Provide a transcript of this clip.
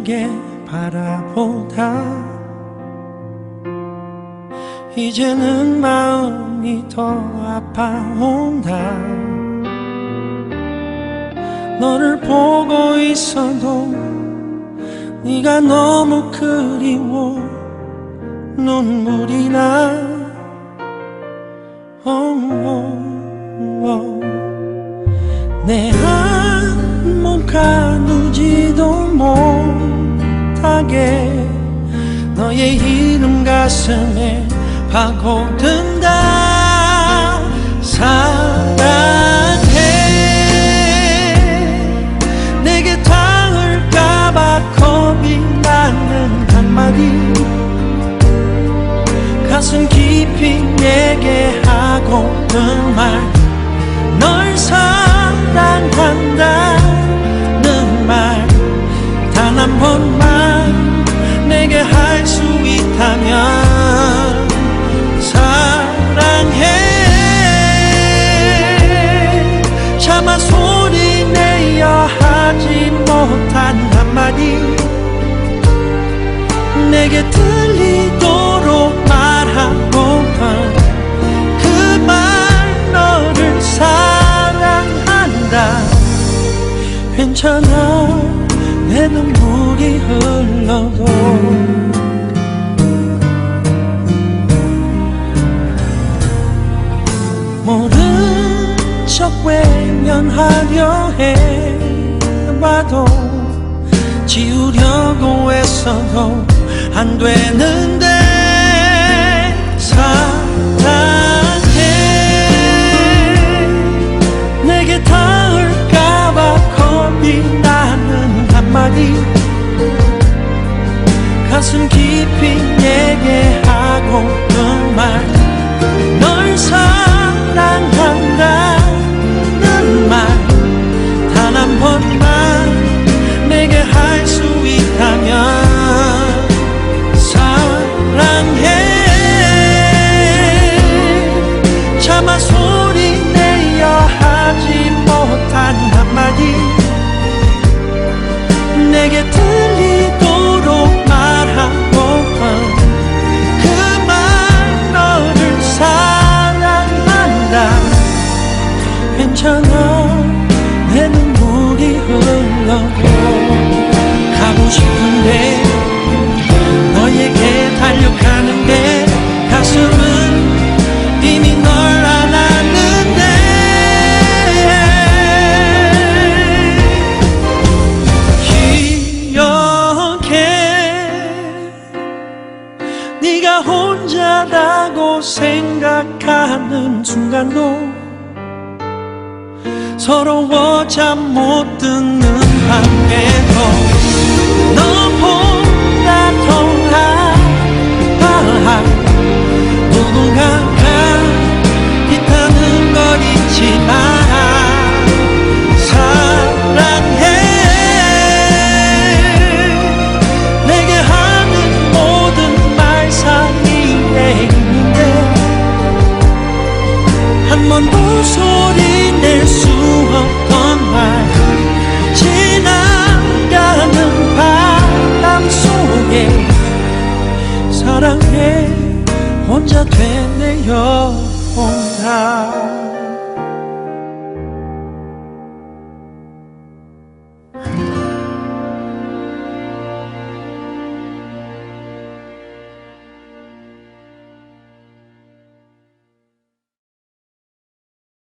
아프게 바라보다. 이제는 마음이 더 아파온다. 너를 보고 있어도 네가 너무 그리워. 눈물이 나. 어, 어, 어. 내 한몸 못하 게 너의 이름 가슴에 파고든다. 사랑해. 내게 닿을까봐 겁이 나는 한마디. 가슴 깊이 내게 하고는 말. 널 사랑한다 한마디 내게 들리도록 말하고픈 그말 너를 사랑한다. 괜찮아 내 눈물이 흘러도. 모른 척 외면하려 해봐도 지우려고 애써도 안 되는데 사랑해. 내게 닿을까봐 겁이 나는 한마디. 가슴 깊 네가 혼자라고 생각하는 순간도 서러워 잠못 드는 밤에도 너보다 더 아파 한 번도 소리 낼 수 없던 말. 지나가는 바람 속에 사랑해. 혼자 되뇌어 온다